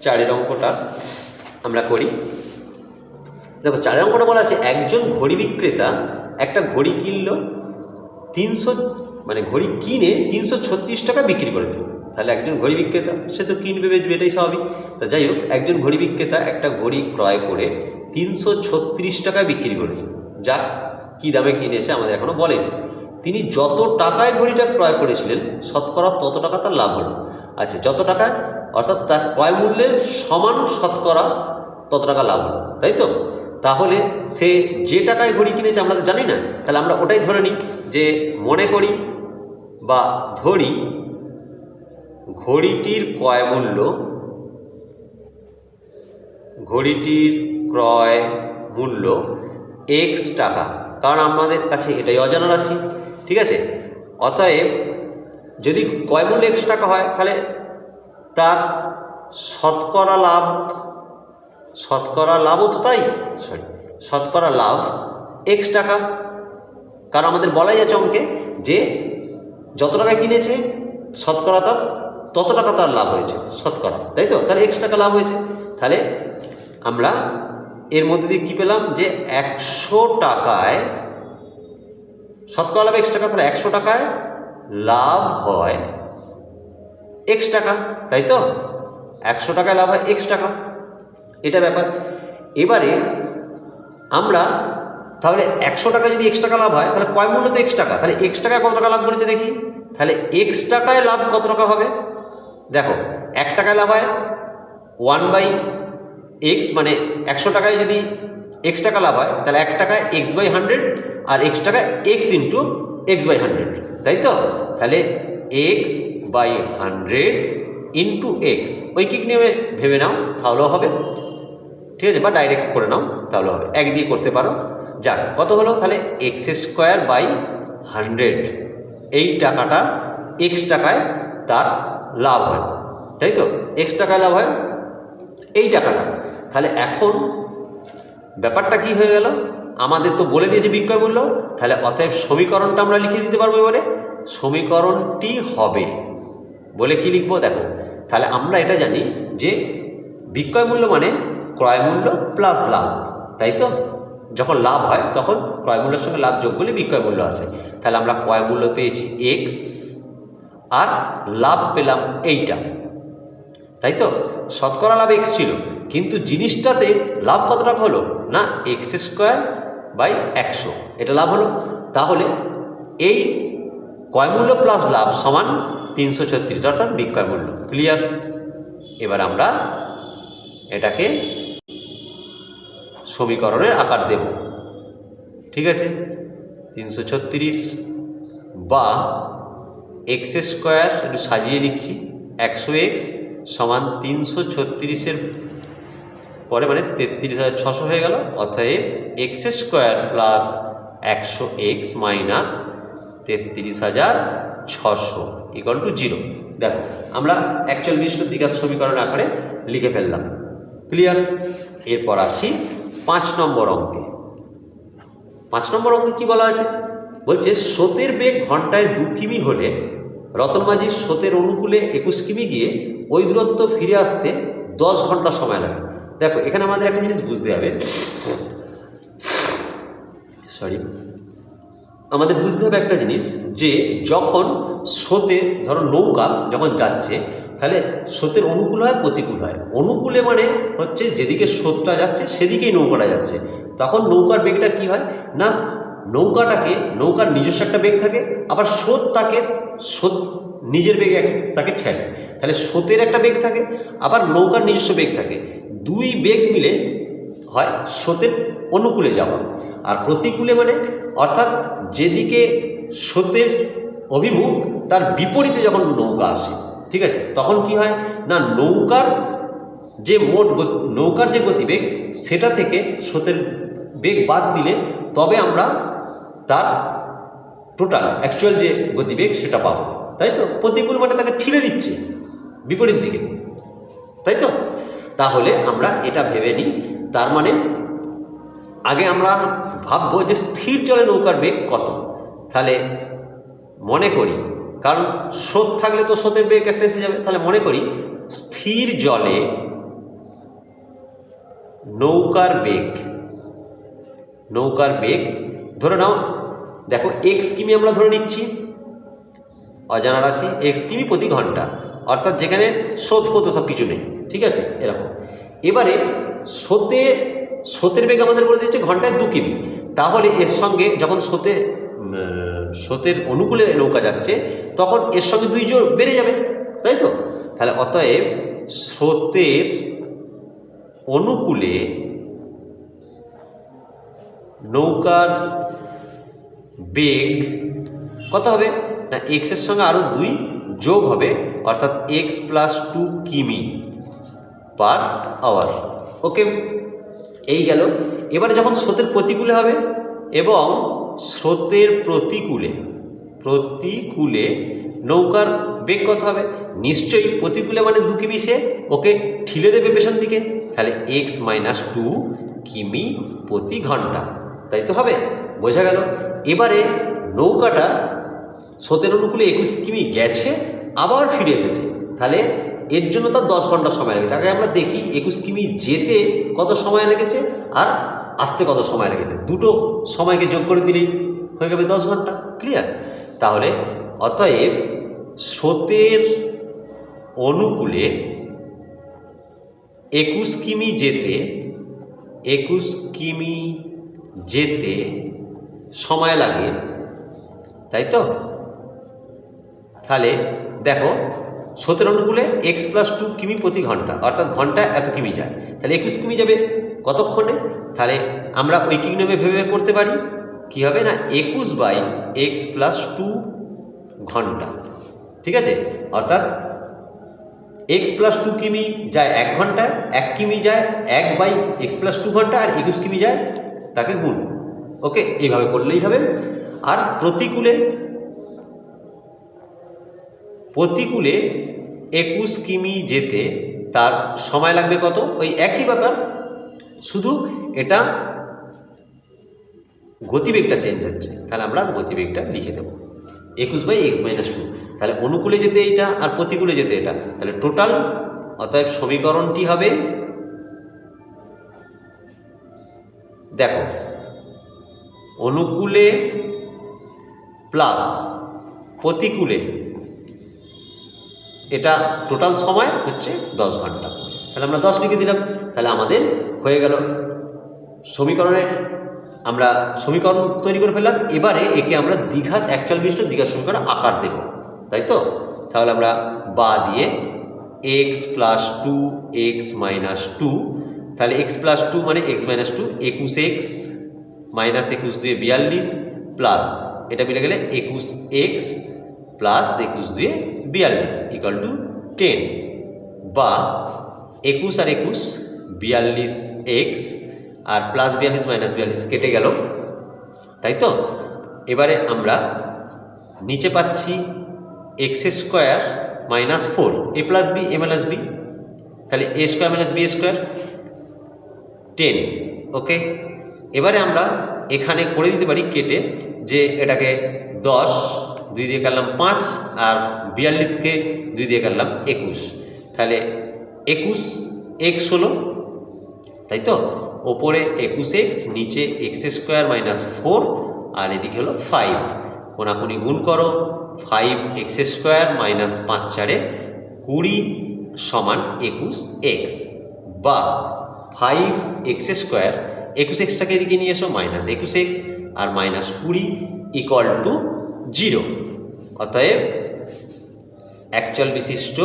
চারের অঙ্কটা আমরা করি। দেখো, চারের অঙ্কটা বলা আছে, একজন ঘড়ি বিক্রেতা একটা ঘড়ি কিনলো তিনশো মানে ঘড়ি কিনে তিনশো ছত্রিশ টাকা বিক্রি করে দিল। তাহলে একজন ঘড়ি বিক্রেতা, সে তো কিনবে, বেচবে, এটাই স্বাভাবিক। তা যাই হোক, একজন ঘড়ি বিক্রেতা একটা ঘড়ি ক্রয় করে তিনশো ছত্রিশ টাকায় বিক্রি করেছে। যা কী দামে কিনেছে আমাদের এখনও বলেনি। তিনি যত টাকায় ঘড়িটা ক্রয় করেছিলেন, শতকরা তত টাকা তার লাভ হলো। আচ্ছা যত টাকায় অর্থাৎ তার ক্রয় মূল্যের সমান শতকরা তত টাকা লাভ হলো, তাই তো? তাহলে সে যে টাকায় ঘড়ি কিনেছে আমরা তো জানি না, তাহলে আমরা ওটাই ধরে নিই যে মনে করি বা ধরি ঘড়িটির ক্রয় মূল্য, ঘড়িটির ক্রয় মূল্য এক্স টাকা। কারণ আমাদের কাছে এটাই অজানা রাশি, ঠিক আছে? অতএব যদি ক্রয় মূল্য এক্স টাকা হয়, তাহলে তার শতকরা লাভ, শতকরা লাভও তো তাই সরি শতকরা লাভ এক্স টাকা। কারণ আমাদের বলাই আছে অঙ্কে যে যত টাকা কিনেছে শতকরা তার, তত টাকা তার লাভ হয়েছে, শতকরা, তাই তো? তাহলে এক্স টাকা লাভ হয়েছে। তাহলে আমরা এর মধ্যে দিয়ে কী পেলাম যে একশো টাকায়, শতকরা লাভ এক্স টাকা, তাহলে একশো টাকায় লাভ হয়। এক্স টাকা, তাই তো? একশো টাকায় লাভ হয় এক্স টাকা। এটা ব্যাপার। এবারে আমরা তাহলে একশো টাকা যদি এক্স টাকা লাভ হয়, তাহলে কয় মূল্য তো এক্স টাকা? তাহলে এক্স টাকায় কত টাকা লাভ করেছে দেখি? তাহলে এক্স টাকায় লাভ কত টাকা হবে? দেখো, এক টাকায় লাভ হয় ওয়ান বাই এক্স মানে একশো টাকায় যদি এক্স টাকা লাভ হয়, তাহলে এক টাকায় এক্স বাই হান্ড্রেড আর এক্স টাকায় x into x by hundred তাই তো? তাহলে x by hundred into x ঐকিক নিয়মে ভেবে নাও, তাহলেও হবে। ঠিক আছে, বা ডাইরেক্ট করে নাও তাহলে হবে। এক দিয়ে করতে পারো। যাক, কত হলো? তাহলে এক্স স্কোয়ার বাই হান্ড্রেড এই টাকাটা এক্স টাকায় তার লাভ হয়। তাই তো? এক্স টাকায় লাভ হয় এই টাকাটা। তাহলে এখন ব্যাপারটা কি হয়ে গেল? আমাদের তো বলে দিয়েছে বিক্রয় মূল্য। তাহলে অতএব সমীকরণটা আমরা লিখে দিতে পারব এবারে। সমীকরণটি হবে। বলে কি লিখব দেখো। তাহলে আমরা এটা জানি যে বিক্রয় মূল্য মানে ক্রয় মূল্য প্লাস লাভ, তাই তো? যখন লাভ হয় তখন ক্রয় মূল্যের সঙ্গে লাভ যোগ করলে বিক্রয় মূল্য আসে। তাহলে আমরা ক্রয় মূল্য পেয়েছি এক্স আর লাভ পেলাম এইটা, তাই তো? শতকরা লাভ এক্স ছিল, কিন্তু জিনিসটাতে লাভ কতটা হলো? না এক্স স্কোয়ার বাই একশো, এটা লাভ হলো। তাহলে এই কয় মূল্য প্লাস লাভ সমান তিনশো ছত্রিশ, অর্থাৎ বিক্রয় মূল্য। ক্লিয়ার এবার আমরা এটাকে সমীকরণের আকার দেব। ঠিক আছে? তিনশো ছত্রিশ বা এক্স স্কোয়ার, একটু সাজিয়ে লিখছি। একশো এক্স সমান তিনশো ছত্রিশের পরে মানে তেত্রিশ হাজার ছশো হয়ে গেল। অতএব এক্স স্কোয়ার প্লাস একশো এক্স মাইনাস তেত্রিশ হাজার ছশো ইকাল টু জিরো দেখো, আমরা বিশিষ্ট দিকার সমীকরণ আকারে লিখে ফেললাম। ক্লিয়ার এরপর আসি পাঁচ নম্বর অঙ্কে। পাঁচ নম্বর অঙ্কে কি বলা আছে? বলছে, স্রোতের বেগ ঘন্টায় দু কিমি হলে রতন মাঝির স্রোতের অনুকূলে একুশ কিমি গিয়ে ওই দূরত্ব ফিরে আসতে দশ ঘণ্টা সময় লাগে। দেখো, এখানে আমাদের একটা জিনিস বুঝতে হবে। সরি আমাদের বুঝতে হবে একটা জিনিস, যে যখন স্রোতে ধরো নৌকা যখন যাচ্ছে, তাহলে স্রোতের অনুকূল হয়, প্রতিকূল হয়। অনুকূলে মানে হচ্ছে যেদিকে স্রোতটা যাচ্ছে, সেদিকেই নৌকাটা যাচ্ছে। তখন নৌকার বেগটা কি হয়? না, নৌকাটাকে, নৌকার নিজস্ব একটা বেগ থাকে, আবার স্রোত তাকে, স্রোত নিজের বেগে তাকে ঠেলে। তাহলে স্রোতের একটা বেগ থাকে, আবার নৌকার নিজস্ব বেগ থাকে। দুই বেগ মিলে হয় স্রোতের অনুকূলে যাওয়া। আর প্রতিকূলে মানে অর্থাৎ যেদিকে স্রোতের অভিমুখ, তার বিপরীতে যখন নৌকা আসে, ঠিক আছে? তখন কি হয়? না, নৌকার যে মোট নৌকার যে গতিবেগ, সেটা থেকে স্রোতের বেগ বাদ দিলে তবে আমরা তার টোটাল অ্যাকচুয়াল যে গতিবেগ, সেটা পাবো। তাই তো? প্রতিকূল মানে তাকে ঠেলে দিচ্ছে, বিপরীত দিকে। তাই তো? তাহলে আমরা এটা ভেবে নিই তার মানে আগে আমরা ভাববো যে স্থির জলে নৌকার বেগ কত। তাহলে মনে করি, কারণ স্রোত থাকলে তো স্রোতের বেগ একটা এসে যাবে। তাহলে মনে করি স্থির জলে নৌকার বেগ নৌকার বেগ, ধরে নাও, দেখো এক্স কিমি আমরা ধরে নিচ্ছি, অজানা রাশি এক্স কিমি প্রতি ঘণ্টা। অর্থাৎ যেখানে স্রোত পথ সব কিছু নেই, ঠিক আছে? এরকম। এবারে স্রোতে স্রোতের বেগ আমাদের বলে দিচ্ছে ঘন্টায় দু কিমি। তাহলে এর সঙ্গে যখন উম, স্রোতের অনুকূলে নৌকা যাচ্ছে তখন এর সঙ্গে দুই জোর বেড়ে যাবে তাই তো? তাহলে অতএব স্রোতের অনুকূলে নৌকার বেগ কত হবে? না এক্সের সঙ্গে আরও দুই যোগ হবে অর্থাৎ এক্স প্লাস টু কিমি। পার আওয়ার ওকে এই গেল। এবারে যখন স্রোতের প্রতিকূলে হবে এবং স্রোতের প্রতিকূলে প্রতিকূলে নৌকার বেগ কত হবে? নিশ্চয়ই প্রতিকূলে মানে দু কিমি সে। ওকে ঠিলে দেবে পেছন দিকে। তাহলে এক্স মাইনাস টু কিমি প্রতি ঘণ্টা। তাই তো হবে? বোঝা গেল। এবারে নৌকাটা স্রোতের অনুকূলে একুশ কিমি গেছে, আবার ফিরে এসেছে। তাহলে এর জন্য তার দশ ঘণ্টা সময় লেগেছে। আগে আমরা দেখি, একুশ কিমি যেতে কত সময় লেগেছে আর আসতে কত সময় লেগেছে। দুটো সময়কে যোগ করে দিলেই হয়ে যাবে দশ ঘণ্টা ক্লিয়ার তাহলে অতএব স্রোতের অনুকূলে একুশ কিমি যেতে, একুশ কিমি যেতে সময় লাগে। তাই তো? তাহলে দেখো স্রোতের অনুকূলে এক্স প্লাস টু কিমি প্রতি ঘণ্টা, অর্থাৎ ঘণ্টা এত কিমি যায়। তাহলে একুশ কিমি যাবে কতক্ষণে? তাহলে আমরা ওই কিংডমে ভেবে করতে পারি। কি হবে না? একুশ বাই এক্স প্লাস টু ঘণ্টা। ঠিক আছে? অর্থাৎ এক্স প্লাস টু কিমি যায় এক ঘন্টায় এক কিমি যায় এক বাই এক্স প্লাস টু ঘণ্টা, আর একুশ কিমি যায় তাকে গুণ। ওকে, এইভাবে করলেই হবে। আর প্রতিকূলে প্রতিকূলে একুশ কিমি যেতে তার সময় লাগবে কত? ওই একই ব্যাপার। শুধু এটা গতিবেগটা চেঞ্জ হচ্ছে। তাহলে আমরা গতিবেগটা লিখে দেবো। একুশ বাই এক্স মাইনাস টু তাহলে অনুকূলে যেতে এইটা আর প্রতিকূলে যেতে এটা। তাহলে টোটাল অতএব সমীকরণটি হবে দেখো, অনুকূলে প্লাস প্রতিকূলে এটা টোটাল সময় হচ্ছে দশ ঘণ্টা। তাহলে আমরা দশ লিখে দিলাম, তাহলে আমাদের হয়ে গেল সমীকরণের, আমরা সমীকরণ তৈরি করে ফেললাম, এবারে একে আমরা দীঘার অ্যাকচুয়াল বিশিষ্ট দীঘার সমীকরণ আকার দেব, তাই তো? তাহলে আমরা বা দিয়ে x plus two x minus two তাহলে এক্স প্লাস টু মানে এক্স মাইনাস টু একুশ এক্স মাইনাস একুশ দুয়ে বিয়াল্লিশ প্লাস এটা মিলে গেলে একুশ এক্স প্লাস একুশ দুয়ে বিয়াল্লিশ ইকাল টু টেন বা একুশ আর একুশ, বিয়াল্লিশ এক্স আর প্লাস বিয়াল্লিশ মাইনাস বিয়াল্লিশ কেটে গেল। তাই তো? এবারে আমরা নিচে পাচ্ছি x square minus four a plus b a minus b তাহলে a square minus b square ten okay এবারে আমরা এখানে করে দিতে পারি কেটে যে এটাকে দশ দুই দিয়ে কাটলাম পাঁচ আর বিয়াল্লিশকে দুই দিয়ে কাটলাম একুশ। তাহলে একুশ এক্স হলো তাই তো? ওপরে একুশ এক্স, নিচে এক্স স্কোয়ার মাইনাস ফোর, আর এদিকে হলো ফাইভ। কোনাকুনি গুণ করো, ফাইভ এক্স স্কোয়ার মাইনাস পাঁচ চারে কুড়ি সমান একুশ এক্স। বা ফাইভ এক্স স্কোয়ার, একুশ এক্সটাকে এদিকে নিয়ে এসো, মাইনাস একুশ এক্স, আর মাইনাস কুড়ি ইকুয়াল টু জিরো। অতএব অ্যাকচুয়াল বিশিষ্ট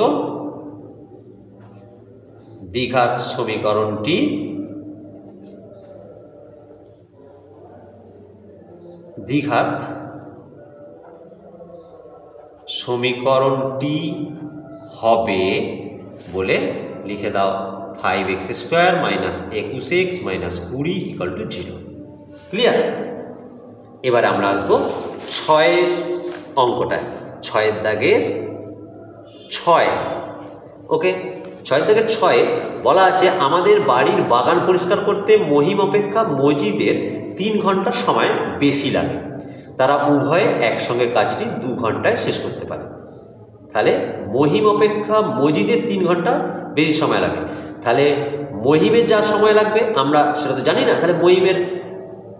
দ্বিঘাত সমীকরণটি দ্বিঘাত সমীকরণটি হবে বলে লিখে দাও। ফাইভ এক্স স্কোয়ার মাইনাস একুশ এক্স মাইনাস কুড়ি ইকাল টু জিরো ক্লিয়ার এবার আমরা আসব ছয়ের অঙ্কটা, ছয়ের দাগের ছয়। ওকে? ছয়ের দাগের ছয়ে বলা আছে আমাদের বাড়ির বাগান পরিষ্কার করতে মহিম অপেক্ষা মজিদের তিন ঘণ্টা সময় বেশি লাগে। তারা উভয়ে একসঙ্গে কাজটি দু ঘন্টায় শেষ করতে পারে। তাহলে মহিম অপেক্ষা মজিদের তিন ঘণ্টা বেশি সময় লাগে। তাহলে মহিমের যা সময় লাগবে আমরা, সেটা তো জানি না, তাহলে মহিমের,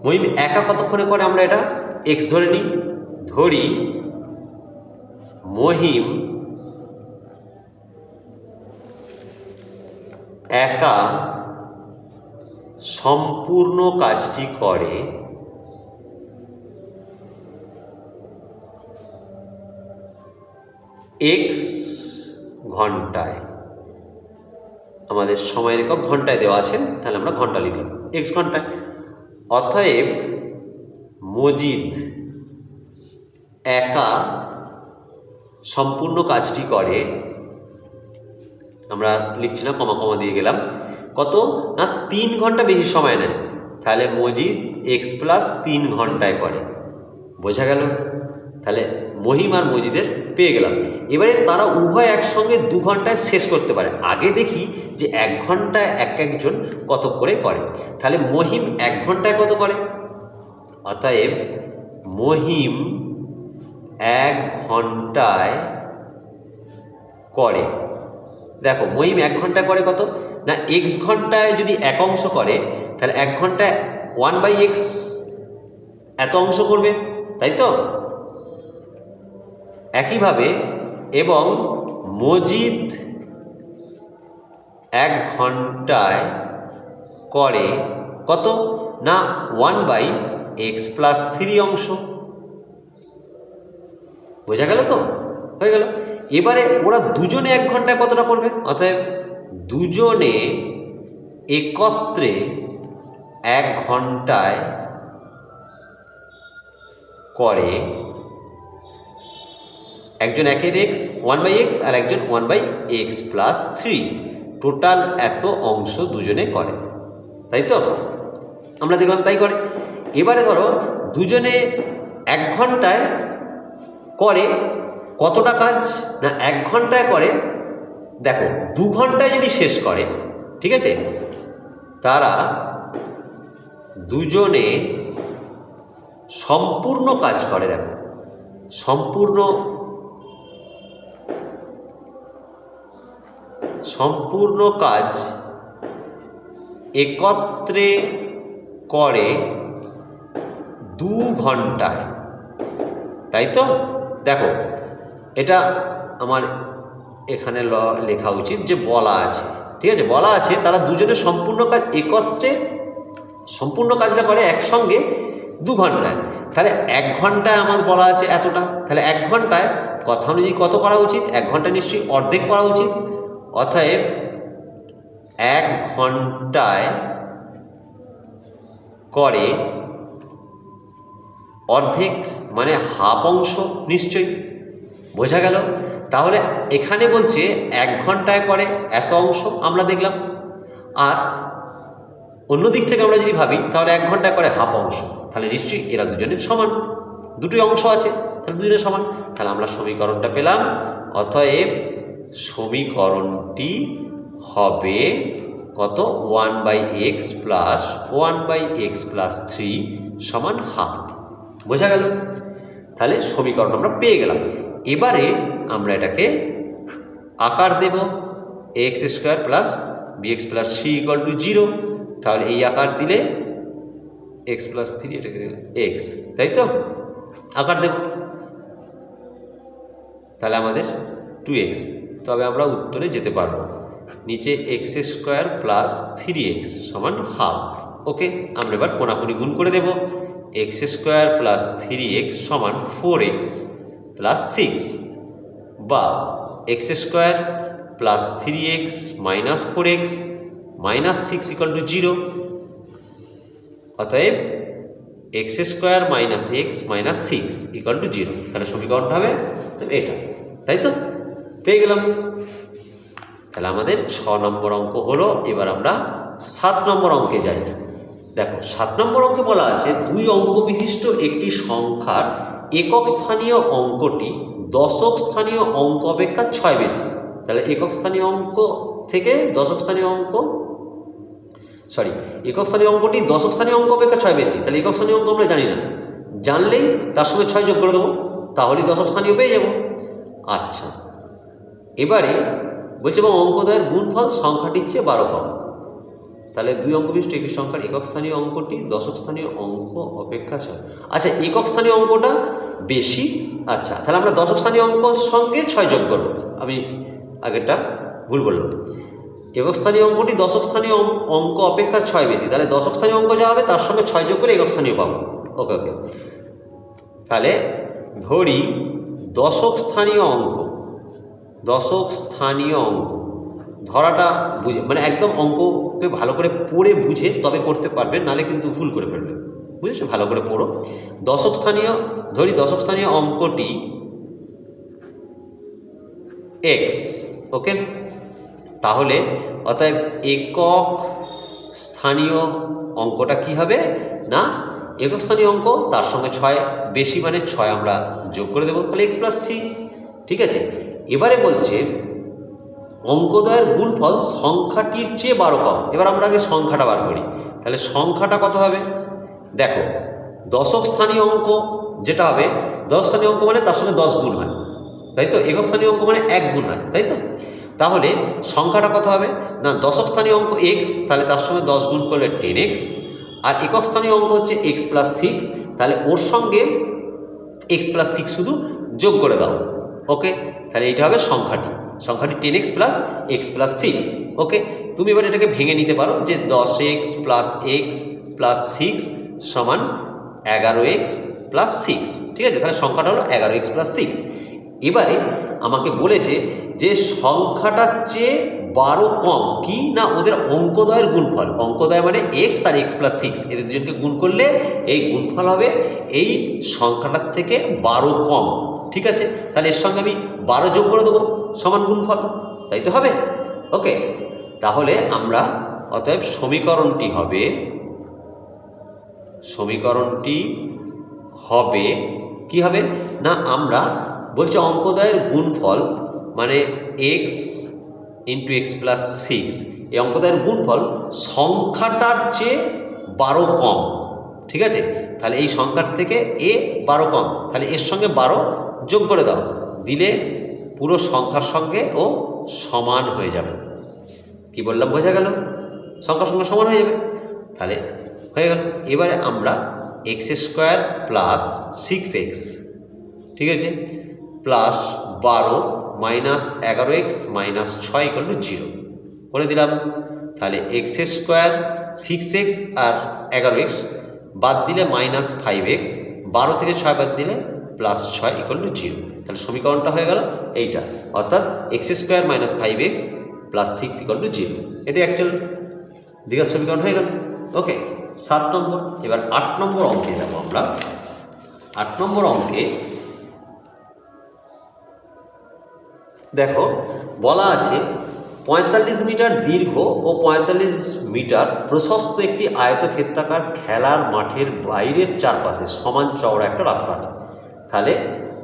মহিম একা কতক্ষণে করে আমরা এটা এক্স ধরে নিই, ধরি মহিম একা সম্পূর্ণ কাজটি করে। এক্স ঘন্টায়। আমাদের সময়ের একক ঘন্টায় দেওয়া আছে, তাহলে আমরা ঘণ্টা লিখলাম। এক্স ঘন্টায়। অতএব মজিদ একা সম্পূর্ণ কাজটি করে। আমরা লিখছি না কমা কমা দিয়ে গেলাম। কত? না, তিন ঘণ্টা বেশি সময় নেয়। তাহলে মজিদ এক্স প্লাস তিন ঘন্টায় করে। বোঝা গেল? তাহলে মহিম আর মজিদের পেয়ে গেলাম। এবারে তারা উভয় একসঙ্গে দু ঘন্টায় শেষ করতে পারে। আগে দেখি যে এক ঘন্টায় এক একজন কত করে করে। তাহলে মহিম এক ঘন্টায় কত করে? অতএব মহিম এক ঘন্টায় করে। দেখো, মহিম এক ঘন্টায় করে কত? না এক্স ঘন্টায় যদি এক অংশ করে, তাহলে এক ঘন্টায় ওয়ান বাই এক্স এত অংশ করবে, তাই তো? একইভাবে এবং মজিদ এক ঘন্টায় করে কত? না one by x plus three অংশ। বোঝা গেল তো? হয়ে গেল। এবারে ওরা দুজনে এক ঘন্টায় কতটা করবে অতএব দুজনে একত্রে এক ঘন্টায় করে একজন একের এক্স ওয়ান বাই এক্স আর একজন one by x plus three total এত অংশ দুজনে করে। তাই তো? আমরা দেখলাম তাই করে। এবারে ধরো দুজনে এক ঘন্টায় করে কতটা কাজ? না, এক ঘন্টায় করে, দেখো, দু ঘন্টায় যদি শেষ করে, ঠিক আছে? তারা দুজনে সম্পূর্ণ কাজ করে, দেখো, সম্পূর্ণ সম্পূর্ণ কাজ একত্রে করে দু ঘন্টায়। তাই তো? দেখো, এটা আমার এখানে লেখা উচিত যে বলা আছে। ঠিক আছে? বলা আছে, তারা দুজনে সম্পূর্ণ কাজ একত্রে, সম্পূর্ণ কাজটা করে একসঙ্গে দু ঘন্টায়। তাহলে এক ঘন্টায় আমার বলা আছে এতটা। তাহলে এক ঘন্টায় কথা অনুযায়ী কত করা উচিত? এক ঘণ্টা নিশ্চয়ই অর্ধেক করা উচিত। অতএব এক ঘন্টায় করে অর্ধেক মানে হাফ অংশ নিশ্চয়ই। বোঝা গেল? তাহলে এখানে বলছে এক ঘন্টায় করে এত অংশ আমরা দেখলাম। আর অন্য দিক থেকে আমরা যদি ভাবি, তাহলে এক ঘন্টায় করে হাফ অংশ। তাহলে নিশ্চয়ই এরা দুজনের সমান। দুটোই অংশ আছে, তাহলে দুজনের সমান। তাহলে আমরা সমীকরণটা পেলাম। অতএব সমীকরণটি হবে কত? One by x plus one by x plus three সমান হাফ। বোঝা গেল? তাহলে সমীকরণ আমরা পেয়ে গেলাম। এবারে আমরা এটাকে আকার দেব। X square plus b x plus three equal to zero তাহলে এই আকার দিলে এক্স প্লাস থ্রি এটাকে এক্স তাই তো? আকার দেব। তাহলে আমাদের টু এক্স তবে আমরা উত্তরে যেতে পারব। নিচে x square plus three x সমান হাফ ওকে আমরা এবার কোনাকুনি গুণ করে দেব। X square plus three x সমান ফোর এক্স প্লাস সিক্স বা x square plus three x minus four x minus six equal to zero. অতএব x square minus x minus six equal to zero. তাহলে সমীকরণটা হবে এটা। তাই তো? পেয়ে গেলাম। তাহলে আমাদের ছ নম্বর অঙ্ক হলো, এবার আমরা সাত নম্বর অঙ্কে যাই। দেখো, সাত নম্বর অঙ্কে বলা আছে, দুই অঙ্ক বিশিষ্ট একটি সংখ্যার একক স্থানীয় অঙ্কটি দশক স্থানীয় অঙ্ক অপেক্ষা ছয় বেশি। তাহলে একক স্থানীয় অঙ্ক থেকে দশক স্থানীয় অঙ্ক সরি একক স্থানীয় অঙ্কটি দশক স্থানীয় অঙ্ক অপেক্ষা ছয় বেশি। তাহলে একক স্থানীয় অঙ্ক আমরা জানি না। জানলেই তার সঙ্গে ছয় যোগ করে দেবো, তাহলেই দশক স্থানীয় পেয়ে যাব। আচ্ছা এবারে বলছে এবং অঙ্কদয়ের গুণফল সংখ্যাটির চেয়ে বারো কম তাহলে দুই অঙ্ক বিশিষ্ট একটি সংখ্যার একক স্থানীয় অঙ্কটি দশক স্থানীয় অঙ্ক অপেক্ষা ছয় আচ্ছা একক স্থানীয় অঙ্কটা বেশি? আচ্ছা তাহলে আমরা দশক স্থানীয় অঙ্ক সঙ্গে ছয় যোগ করব। আমি আগেরটা ভুল বললাম। একক স্থানীয় অঙ্কটি দশক স্থানীয় অঙ্ক- অপেক্ষা ছয় বেশি। তাহলে দশক স্থানীয় অঙ্ক যা হবে তার সঙ্গে ছয় যোগ করে একক স্থানীয় পাবো। ওকে ওকে। তাহলে ধরি দশক স্থানীয় অঙ্ক, দশক স্থানীয় অঙ্ক। ধরাটা বুঝে মানে একদম অঙ্ককে ভালো করে পড়ে বুঝে তবে করতে পারবে, নালে কিন্তু ভুল করে ফেলবে। বুঝেছ? ভালো করে পড়ো। দশক স্থানীয় ধরি দশক স্থানীয় অঙ্কটি এক্স ওকে তাহলে অতএব একক স্থানীয় অঙ্কটা কি হবে? না, একক স্থানীয় অঙ্ক, তার সঙ্গে ছয়, বেশি মানে ছয় আমরা যোগ করে দেবো। তাহলে এক্স প্লাস সিক্স ঠিক আছে? এবারে বলছে অঙ্কদয়ের গুণফল সংখ্যাটির চেয়ে বারো কম। এবার আমরা আগে সংখ্যাটা বার করি। তাহলে সংখ্যাটা কত হবে? দেখো, দশক স্থানীয় অঙ্ক যেটা হবে, দশক স্থানীয় অঙ্ক মানে তার সঙ্গে দশ গুণ হয়। তাই তো? একক স্থানীয় অঙ্ক মানে এক গুণ হয়, তাই তো? তাহলে সংখ্যাটা কত হবে? না, দশক স্থানীয় অঙ্ক এক্স তাহলে তার সঙ্গে দশ গুণ করলে টেন এক্স আর একক স্থানীয় অঙ্ক হচ্ছে এক্স প্লাস সিক্স তাহলে ওর সঙ্গে এক্স প্লাস সিক্স শুধু যোগ করে দাও। ওকে তাহলে এইটা হবে সংখ্যাটি। সংখ্যাটি ten x plus x plus six okay তুমি এবার এটাকে ভেঙে নিতে পারো যে দশ x plus x plus six সমান এগারো এক্স প্লাস সিক্স ঠিক আছে? তাহলে সংখ্যাটা হলো এগারো এক্স প্লাস সিক্স এবারে আমাকে বলেছে যে সংখ্যাটার চেয়ে বারো কম, কি? না, ওদের অঙ্কদয়ের গুণফল। অঙ্কদয় মানে এক্স আর এক্স প্লাস সিক্স এদের দুজনকে গুণ করলে এই গুণফল হবে এই সংখ্যাটার থেকে বারো কম, ঠিক আছে? তাহলে এর সঙ্গে আমি বারো যোগ করে দেবো, সমান গুণফল। তাই তো হবে? ওকে, তাহলে আমরা অতএব সমীকরণটি হবে সমীকরণটি হবে, কি হবে? না, আমরা বলছে অঙ্কদয়ের গুণফল মানে x into x plus six এই অঙ্কদয়ের গুণফল সংখ্যাটার চেয়ে বারো কম, ঠিক আছে? তাহলে এই সংখ্যার থেকে এ বারো কম, তাহলে এর সঙ্গে বারো যোগ করে দাও। দিলে পুরো সংখ্যার সঙ্গে ও সমান হয়ে যাবে। কি বললাম, বোঝা গেল? সংখ্যার সঙ্গে সমান হয়ে যাবে। তাহলে হয়ে গেল। এবারে আমরা x square plus six x ঠিক আছে? প্লাস বারো মাইনাস এগারো এক্স মাইনাস ছয় টু জিরো করে দিলাম। তাহলে এক্স স্কোয়ার সিক্স এক্স আর এগারো এক্স বাদ দিলে মাইনাস ফাইভ এক্স বারো থেকে ছয় বাদ দিলে প্লাস ছয় ইকাল টু জিরো তাহলে সমীকরণটা হয়ে গেল এইটা। অর্থাৎ x square minus five x plus six equal to zero এটি অ্যাকচুয়াল দীঘার সমীকরণ হয়ে গেল। ওকে সাত নম্বর। এবার আট নম্বর অঙ্কে যাব আমরা। আট নম্বর অঙ্কে দেখো, বলা আছে পঁয়তাল্লিশ মিটার দীর্ঘ ও পঁয়তাল্লিশ মিটার প্রশস্ত একটি আয়তক্ষেত্রাকার খেলার মাঠের বাইরের চারপাশে সমান চওড়া একটা রাস্তা আছে।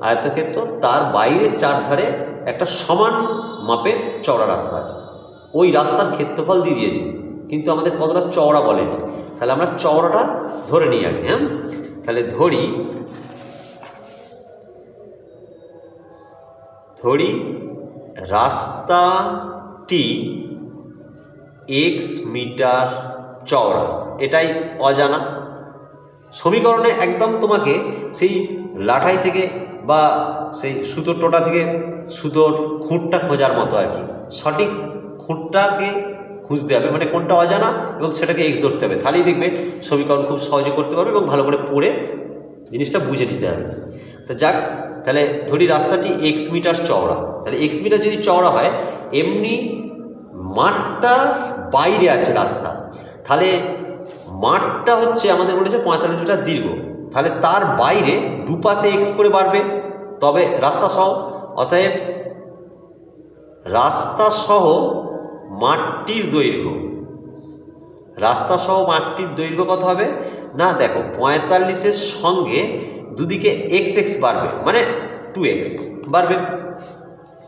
আয়তক্ষেত্র তার বাইরের চারধারে একটা সমান মাপের চওড়া রাস্তা আছে। ওই রাস্তার ক্ষেত্রফল দিয়ে দিয়েছে। কিন্তু আমাদের কতটা চওড়া বলেনি তাহলে আমরা চওড়াটা ধরে নিই আগে হ্যাঁ? তাহলে ধরি ধরি রাস্তাটি এক্স মিটার চওড়া। এটাই অজানা। সমীকরণে একদম তোমাকে সেই লাঠাই থেকে বা সেই সুতোর টোটা থেকে সুতোর খুঁটটা খোঁজার মতো আর কি। সঠিক খুঁটটাকে খুঁজতে হবে মানে কোনটা অজানা এবং সেটাকে এক্স ধরতে হবে। তাহলেই দেখবে সমীকরণ খুব সহজে করতে পারবে এবং ভালো করে পড়ে জিনিসটা বুঝে নিতে হবে। তা যাক, তাহলে ধরি রাস্তাটি এক্স মিটার চওড়া। তাহলে এক্স মিটার যদি চওড়া হয়, এমনি মাঠটার বাইরে আছে রাস্তা। তাহলে মাঠটা হচ্ছে আমাদের বলেছে পঁয়তাল্লিশ মিটার দীর্ঘ। তাহলে তার বাইরে দুপাশে এক্স করে বাড়বে। তবে রাস্তা সহ, অতএব রাস্তা সহ মাঠটির দৈর্ঘ্য। রাস্তা সহ মাঠটির দৈর্ঘ্য কত হবে? না, দেখো, পঁয়তাল্লিশের সঙ্গে দুদিকে এক্স এক্স বাড়বে মানে টু এক্স বাড়বে।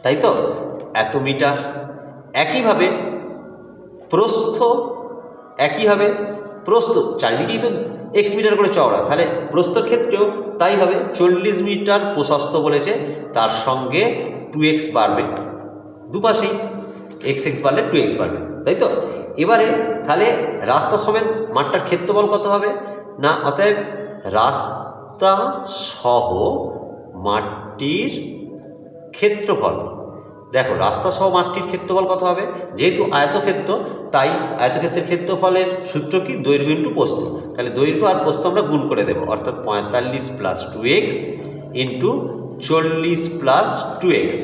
তাই তো? এত মিটার। একইভাবে প্রস্থ একই হবে। প্রস্থ চারিদিকেই তো এক্স মিটার করে চওড়া। তাহলে প্রস্থর ক্ষেত্রেও তাই হবে। চল্লিশ মিটার প্রশস্ত বলেছে। তার সঙ্গে টু এক্স বাড়বে। দুপাশেই এক্স এক্স বাড়লে টু এক্স বাড়বে। তাই তো? এবারে তাহলে রাস্তা সমেত মাঠটার ক্ষেত্রফল কত হবে? না, অতএব রাস্তা সহ মাঠটির ক্ষেত্রফল। দেখো, রাস্তা সহ মাঠটির ক্ষেত্রফল কত হবে? যেহেতু আয়তক্ষেত্র, তাই আয়তক্ষেত্রের ক্ষেত্রফলের সূত্র কি? দৈর্ঘ্য ইন্টু প্রস্থ। তাহলে দৈর্ঘ্য আর প্রস্থ আমরা গুণ করে দেবো, অর্থাৎ পঁয়তাল্লিশ প্লাস টু এক্স ইন্টু চল্লিশ প্লাস টু এক্স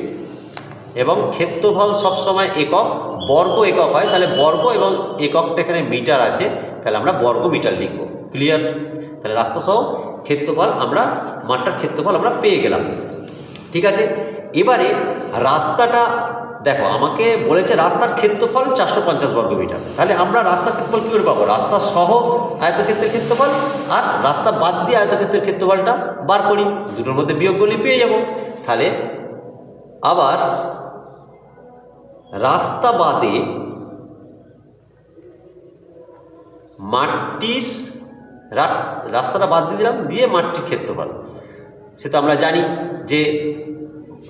এবং ক্ষেত্রফল সবসময় একক, বর্গ একক হয়, তাহলে বর্গ এবং এককটা এখানে মিটার আছে, তাহলে আমরা বর্গ মিটার লিখব ক্লিয়ার তাহলে রাস্তা সহ ক্ষেত্রফল আমরা, মাঠটার ক্ষেত্রফল আমরা পেয়ে গেলাম। ঠিক আছে? এবারে রাস্তাটা, দেখো, আমাকে বলেছে রাস্তার ক্ষেত্রফল চারশো পঞ্চাশ বর্গ মিটার। তাহলে আমরা রাস্তার ক্ষেত্রফল কী করে পাবো? রাস্তা সহ আয়তক্ষেত্রের ক্ষেত্রফল আর রাস্তা বাদ দিয়ে আয়তক্ষেত্রের ক্ষেত্রফলটা বার করি। দুটোর মধ্যে বিয়োগ পেয়ে যাব। তাহলে আবার রাস্তা বাদে মাটির রাস্তাটা বাদ দিয়ে দিলাম, দিয়ে মাটির ক্ষেত্রফল। সে তো আমরা জানি যে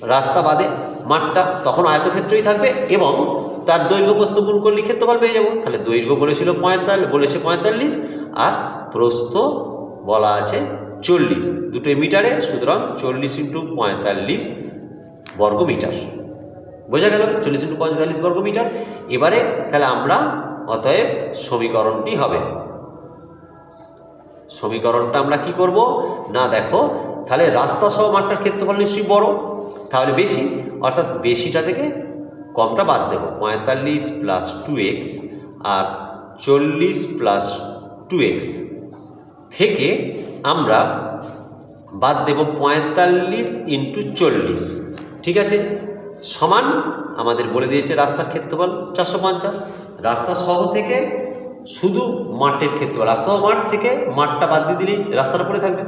রাস্তা বাদে মাঠটা তখন আয়তক্ষেত্রই থাকবে এবং তার দৈর্ঘ্য প্রস্থ গুণ করলে ক্ষেত্রফল পেয়ে যাব। তাহলে দৈর্ঘ্য বলেছিল পঁয়তাল্লিশ, বলেছে পঁয়তাল্লিশ আর প্রস্থ বলা আছে চল্লিশ। দুটোই মিটারে, সুতরাং চল্লিশ ইন্টু পঁয়তাল্লিশ বর্গ মিটার। বোঝা গেল? চল্লিশ ইন্টু পঁয়তাল্লিশ বর্গ মিটার। এবারে তাহলে আমরা অতএব সমীকরণটি হবে। সমীকরণটা আমরা কি করব? না, দেখো, তাহলে রাস্তা সহ মাঠটার ক্ষেত্রফল নিশ্চয়ই বড়। তাহলে বেশি, অর্থাৎ বেশিটা থেকে কমটা বাদ দেবো। পঁয়তাল্লিশ প্লাস টু এক্স আর চল্লিশ প্লাস টু এক্স থেকে আমরা বাদ দেব পঁয়তাল্লিশ ইন্টু চল্লিশ। ঠিক আছে? সমান আমাদের বলে দিয়েছে রাস্তার ক্ষেত্রফল চারশো পঞ্চাশ। রাস্তা সহ থেকে শুধু মাঠের ক্ষেত্রফল সহ মাঠ থেকে মাঠটা বাদ দিয়ে দিলেই রাস্তাটা পড়ে থাকবে।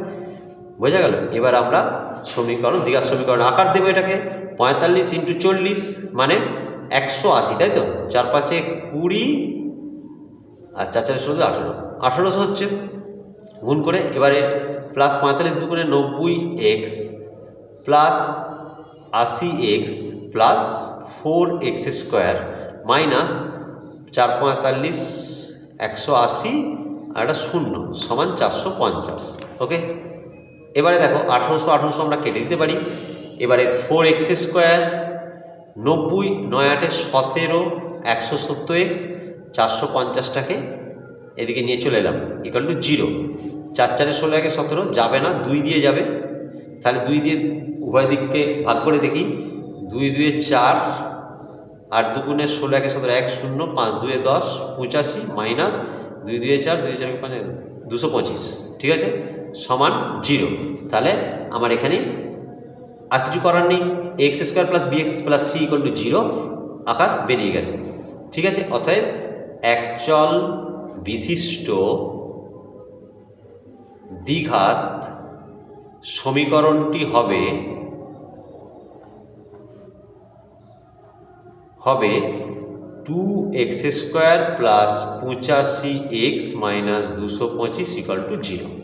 বোঝা গেল? এবার আমরা সমীকরণ, দীঘার সমীকরণ, আকার দেবো এটাকে। পঁয়তাল্লিশ ইন্টু চল্লিশ মানে একশো আশি, তাই তো? চার পাঁচে কুড়ি আর চার চারের ষোলো, আঠেরো। আঠেরোশো হচ্ছে। গুণ করে এবারে প্লাস পঁয়তাল্লিশ দুগুণে নব্বই এক্স প্লাস আশি x plus four x square minus চার পঁয়তাল্লিশ একশো আশি আর একটা শূন্য সমান চারশো পঞ্চাশ। ওকে এবারে দেখো আঠেরোশো আঠেরোশো আমরা কেটে দিতে পারি। এবারে ফোর এক্স স্কোয়ার নব্বই, নয় আটে সতেরো, একশো সত্তর এক্স চারশো পঞ্চাশটাকে এদিকে নিয়ে চলে এলাম ইকাল টু জিরো চার চারে ষোলো, একে সতেরো, যাবে না, দুই দিয়ে যাবে। তাহলে দুই দিয়ে উভয় দিককে ভাগ করে দেখি, দুই দুয়ে চার, আট দুগুণে ষোলো, একে সতেরো, এক শূন্য, পাঁচ দুয়ে দশ, পঁচাশি, মাইনাস দুই দুয়ে চার, দুই চার পাঁচ দুশো পঁচিশ, ঠিক আছে? সমান জিরো। তাহলে আমার এখানে আর কিছু করার নেই। X square plus b x plus c equal to zero আকার বেরিয়ে গেছে। ঠিক আছে? অতএব একচল বিশিষ্ট দ্বিঘাত সমীকরণটি হবে হবে টু এক্স স্কোয়ার প্লাস পঁচাশি এক্স মাইনাস দুশো পঁচিশ ইকাল টু জিরো